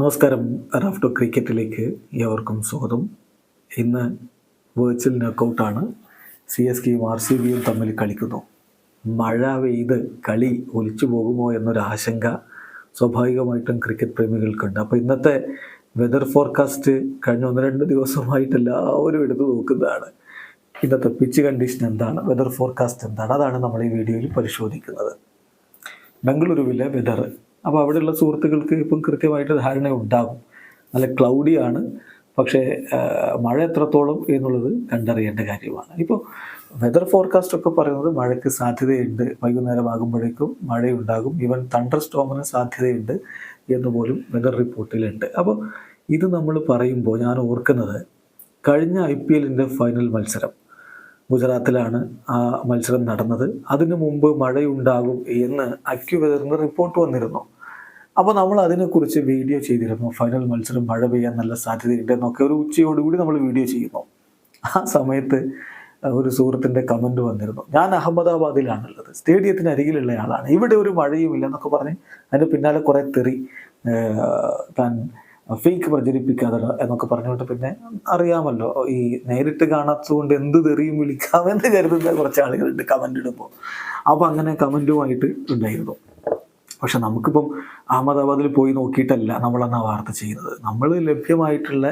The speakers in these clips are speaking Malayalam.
നമസ്കാരം. റാഫ്റ്റോ ക്രിക്കറ്റിലേക്ക് ഏവർക്കും സ്വാഗതം. ഇന്ന് വേർച്വൽ നോക്കൗട്ടാണ് സി എസ് കെയും ആർ സി ബിയും തമ്മിൽ കളിക്കുന്നു. മഴ പെയ്ത് കളി ഒലിച്ചു പോകുമോ എന്നൊരു ആശങ്ക സ്വാഭാവികമായിട്ടും ക്രിക്കറ്റ് പ്രേമികൾക്കുണ്ട്. അപ്പോൾ ഇന്നത്തെ വെതർ ഫോർകാസ്റ്റ് കഴിഞ്ഞ ഒന്ന് രണ്ട് ദിവസമായിട്ട് എല്ലാവരും എടുത്തു നോക്കുന്നതാണ്. ഇന്നത്തെ പിച്ച് കണ്ടീഷൻ എന്താണ്? വെതർ ഫോർകാസ്റ്റ് എന്താണ്? അതാണ് നമ്മൾ ഈ വീഡിയോയിൽ പരിശോധിക്കുന്നത്. ബംഗളൂരുവിലെ വെതർ അപ്പോൾ അവിടെയുള്ള സുഹൃത്തുക്കൾക്ക് ഇപ്പം കൃത്യമായിട്ട് ധാരണ ഉണ്ടാകും. നല്ല ക്ലൗഡിയാണ് പക്ഷേ മഴ എത്രത്തോളം എന്നുള്ളത് കണ്ടറിയേണ്ട കാര്യമാണ്. ഇപ്പോൾ വെതർ ഫോർകാസ്റ്റ് ഒക്കെ പറയുന്നത് മഴയ്ക്ക് സാധ്യതയുണ്ട്. വൈകുന്നേരം ആകുമ്പോഴേക്കും മഴയുണ്ടാകും. ഈവൻ തണ്ടർ സ്റ്റോമിന് സാധ്യതയുണ്ട് എന്ന് പോലും വെതർ റിപ്പോർട്ടിലുണ്ട് അപ്പോൾ ഇത് നമ്മൾ പറയുമ്പോൾ ഞാൻ ഓർക്കുന്നത് കഴിഞ്ഞ ഐ പി എല്ലിന്റെ ഫൈനൽ മത്സരം. ഗുജറാത്തിലാണ് ആ മത്സരം നടന്നത്. അതിനു മുമ്പ് മഴയുണ്ടാകും എന്ന് അക്യുവെതറിന് റിപ്പോർട്ട് വന്നിരുന്നു. അപ്പോൾ നമ്മൾ അതിനെക്കുറിച്ച് വീഡിയോ ചെയ്തിരുന്നു. ഫൈനൽ മത്സരം മഴ പെയ്യാൻ നല്ല സാധ്യതയുണ്ട് എന്നൊക്കെ ഒരു ഉച്ചയോടുകൂടി നമ്മൾ വീഡിയോ ചെയ്യുന്നു. ആ സമയത്ത് ഒരു സുഹൃത്തിന്റെ കമന്റ് വന്നിരുന്നു. ഞാൻ അഹമ്മദാബാദിലാണുള്ളത്. സ്റ്റേഡിയത്തിന് അരികിലുള്ള ആളാണ്. ഇവിടെ ഒരു മഴയും ഇല്ല എന്നൊക്കെ പറഞ്ഞ് അതിന്റെ പിന്നാലെ കുറേ തെറി താൻ ഫേക്ക് പ്രചരിപ്പിക്കാതെ എന്നൊക്കെ പറഞ്ഞുകൊണ്ട് പിന്നെ അറിയാമല്ലോ. ഈ നേരിട്ട് കാണാത്തതുകൊണ്ട് എന്ത് തെറിയും വിളിക്കാമെന്ന് കരുതുന്ന കുറച്ച് ആളുകളുണ്ട് കമന്റ് ഇടുമ്പോൾ അപ്പോൾ അങ്ങനെ കമന്റുമായിട്ട് ഉണ്ടായിരുന്നു. പക്ഷെ നമുക്കിപ്പം അഹമ്മദാബാദിൽ പോയി നോക്കിയിട്ടല്ല നമ്മളന്ന് ആ വാർത്ത ചെയ്യുന്നത്. നമ്മൾ ലഭ്യമായിട്ടുള്ള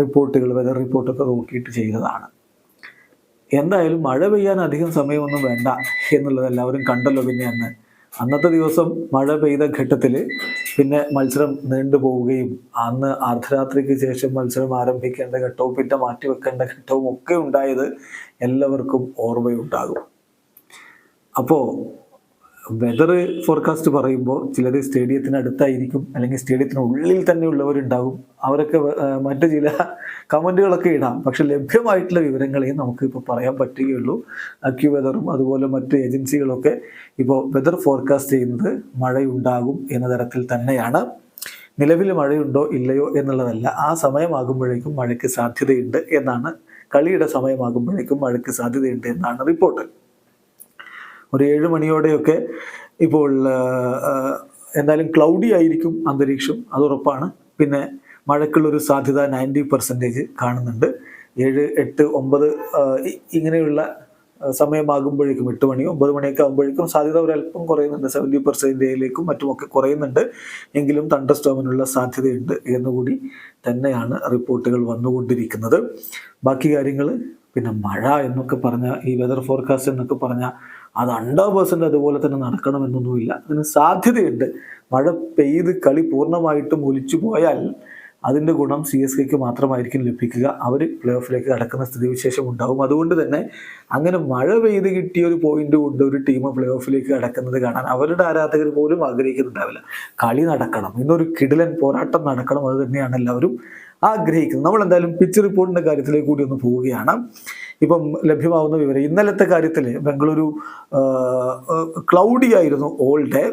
റിപ്പോർട്ടുകൾ വെതർ റിപ്പോർട്ടൊക്കെ നോക്കിയിട്ട് ചെയ്തതാണ്. എന്തായാലും മഴ പെയ്യാൻ അധികം സമയമൊന്നും വേണ്ട എന്നുള്ളത് എല്ലാവരും കണ്ടല്ലോ പിന്നെ അന്ന്. അന്നത്തെ ദിവസം മഴ പെയ്ത ഘട്ടത്തിൽ പിന്നെ മത്സരം നീണ്ടുപോവുകയും അന്ന് അർദ്ധരാത്രിക്ക് ശേഷം മത്സരം ആരംഭിക്കേണ്ട ഘട്ടവും പിന്നെ മാറ്റിവെക്കേണ്ട ഘട്ടവും ഒക്കെ ഉണ്ടായത് എല്ലാവർക്കും ഓർമ്മയുണ്ടാകും. അപ്പോൾ വെതർ ഫോർകാസ്റ്റ് പറയുമ്പോൾ ചിലർ സ്റ്റേഡിയത്തിന് അടുത്തായിരിക്കും അല്ലെങ്കിൽ സ്റ്റേഡിയത്തിന് ഉള്ളിൽ തന്നെ ഉള്ളവരുണ്ടാകും അവരൊക്കെ മറ്റു ചില കമന്റുകളൊക്കെ ഇടാം. പക്ഷെ ലഭ്യമായിട്ടുള്ള വിവരങ്ങളെ നമുക്ക് ഇപ്പോൾ പറയാൻ പറ്റുകയുള്ളൂ. അക്യു വെതറും അതുപോലെ മറ്റ് ഏജൻസികളൊക്കെ ഇപ്പോൾ വെതർ ഫോർകാസ്റ്റ് ചെയ്യുന്നത് മഴയുണ്ടാകും എന്ന തരത്തിൽ തന്നെയാണ്. നിലവിൽ മഴയുണ്ടോ ഇല്ലയോ എന്നുള്ളതല്ല. ആ സമയമാകുമ്പോഴേക്കും മഴയ്ക്ക് സാധ്യതയുണ്ട് എന്നാണ്. കളിയുടെ സമയമാകുമ്പോഴേക്കും മഴയ്ക്ക് സാധ്യതയുണ്ട് എന്നാണ് റിപ്പോർട്ട്. ഒരു ഏഴ് മണിയോടെയൊക്കെ ഇപ്പോൾ എന്തായാലും ക്ലൗഡി ആയിരിക്കും അന്തരീക്ഷം അത് ഉറപ്പാണ്. പിന്നെ മഴയ്ക്കുള്ളൊരു സാധ്യത നയന്റി പെർസെന്റേജ് കാണുന്നുണ്ട്. ഏഴ് എട്ട് ഒമ്പത് ഇങ്ങനെയുള്ള സമയമാകുമ്പോഴേക്കും എട്ട് മണി ഒമ്പത് മണിയൊക്കെ ആകുമ്പോഴേക്കും സാധ്യത ഒരല്പം കുറയുന്നുണ്ട്. സെവന്റി പെർസെന്റേജിലേക്കും മറ്റുമൊക്കെ കുറയുന്നുണ്ട്. എങ്കിലും തണ്ടർ സ്റ്റോമിനുള്ള സാധ്യതയുണ്ട് എന്നുകൂടി തന്നെയാണ് റിപ്പോർട്ടുകൾ വന്നുകൊണ്ടിരിക്കുന്നത്. ബാക്കി കാര്യങ്ങൾ പിന്നെ മഴ എന്നൊക്കെ പറഞ്ഞ ഈ വെതർ ഫോർകാസ്റ്റ് എന്നൊക്കെ പറഞ്ഞാൽ അത് ഹൺഡ്രഡ് പേഴ്സന്റ് അതുപോലെ തന്നെ നടക്കണമെന്നൊന്നുമില്ല. അതിന് സാധ്യതയുണ്ട്. മഴ പെയ്ത് കളി പൂർണമായിട്ടും ഒലിച്ചു പോയാൽ അതിന്റെ ഗുണം സി എസ് കെക്ക് മാത്രമായിരിക്കും ലഭിക്കുക. അവർ പ്ലേ ഓഫിലേക്ക് കടക്കുന്ന സ്ഥിതിവിശേഷം ഉണ്ടാവും. അതുകൊണ്ട് തന്നെ അങ്ങനെ മഴ പെയ്ത് കിട്ടിയ ഒരു പോയിന്റ് കൊണ്ട് ഒരു ടീം പ്ലേ ഓഫിലേക്ക് കടക്കുന്നത് കാണാൻ അവരുടെ ആരാധകർ പോലും ആഗ്രഹിക്കുന്നുണ്ടാവില്ല. കളി നടക്കണം. ഇന്നൊരു കിടിലൻ പോരാട്ടം നടക്കണം. അത് തന്നെയാണ് എല്ലാവരും ആഗ്രഹിക്കുന്നത്. നമ്മൾ എന്തായാലും പിച്ച് റിപ്പോർട്ടിന്റെ കാര്യത്തിലേക്ക് കൂടി ഒന്ന് പോവുകയാണ്. ഇപ്പം ലഭ്യമാവുന്ന വിവരം. ഇന്നലത്തെ കാര്യത്തിൽ ബംഗളൂരു ക്ലൗഡി ആയിരുന്നു ഓൾ ഡേ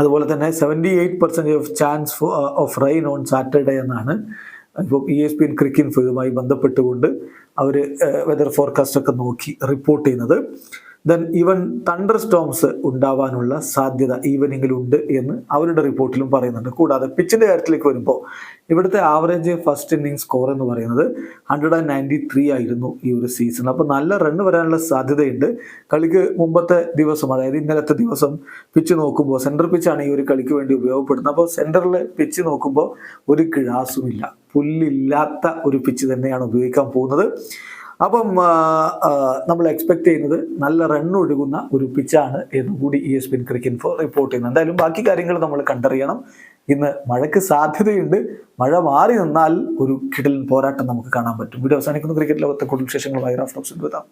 അതുപോലെ തന്നെ seventy eight percentage of chance of rain on Saturday എന്നാണ്. ഇപ്പോൾ E S P N Cricinfo ഇതുമായി ബന്ധപ്പെട്ടുകൊണ്ട് അവർ വെതർ ഫോർകാസ്റ്റ് ഒക്കെ നോക്കി റിപ്പോർട്ട് ചെയ്യുന്നത്. ദെൻ ഈവൻ തണ്ടർ സ്റ്റോംസ് ഉണ്ടാവാനുള്ള സാധ്യത ഈവനിങ്ങിലുണ്ട് എന്ന് അവരുടെ റിപ്പോർട്ടിലും പറയുന്നുണ്ട്. കൂടാതെ പിച്ചിന്റെ കാര്യത്തിലേക്ക് വരുമ്പോൾ ഇവിടുത്തെ ആവറേജ് ഫസ്റ്റ് ഇന്നിങ് സ്കോർ എന്ന് പറയുന്നത് ഹൺഡ്രഡ് ആൻഡ് നയന്റി ത്രീ ആയിരുന്നു ഈ ഒരു സീസൺ അപ്പോൾ നല്ല റണ്ണ് വരാനുള്ള സാധ്യതയുണ്ട്. കളിക്ക് മുമ്പത്തെ ദിവസം അതായത് ഇന്നലത്തെ ദിവസം പിച്ച് നോക്കുമ്പോൾ സെന്റർ പിച്ചാണ് ഈ ഒരു കളിക്ക് വേണ്ടി ഉപയോഗപ്പെടുന്നത്. അപ്പോൾ സെന്ററിൽ പിച്ച് നോക്കുമ്പോൾ ഒരു കിഴാസുമില്ല. പുല്ലില്ലാത്ത ഒരു പിച്ച് തന്നെയാണ് ഉപയോഗിക്കാൻ പോകുന്നത്. അപ്പം നമ്മൾ എക്സ്പെക്ട് ചെയ്യുന്നത് നല്ല റൺ ഒഴുകുന്ന ഒരു പിച്ചാണ് എന്ന് കൂടി E S P N cricket report ചെയ്യുന്നത് എന്തായാലും ബാക്കി കാര്യങ്ങൾ നമ്മൾ കണ്ടറിയണം. ഇന്ന് മഴയ്ക്ക് സാധ്യതയുണ്ട്. മഴ മാറി നിന്നാൽ ഒരു കിടലിൻ പോരാട്ടം നമുക്ക് കാണാൻ പറ്റും. വീഡിയോ അവസാനിക്കുന്ന. ക്രിക്കറ്റ് ലോകത്തെ കൂടുതൽ വിശേഷങ്ങളുമായി എന്ന് എത്താം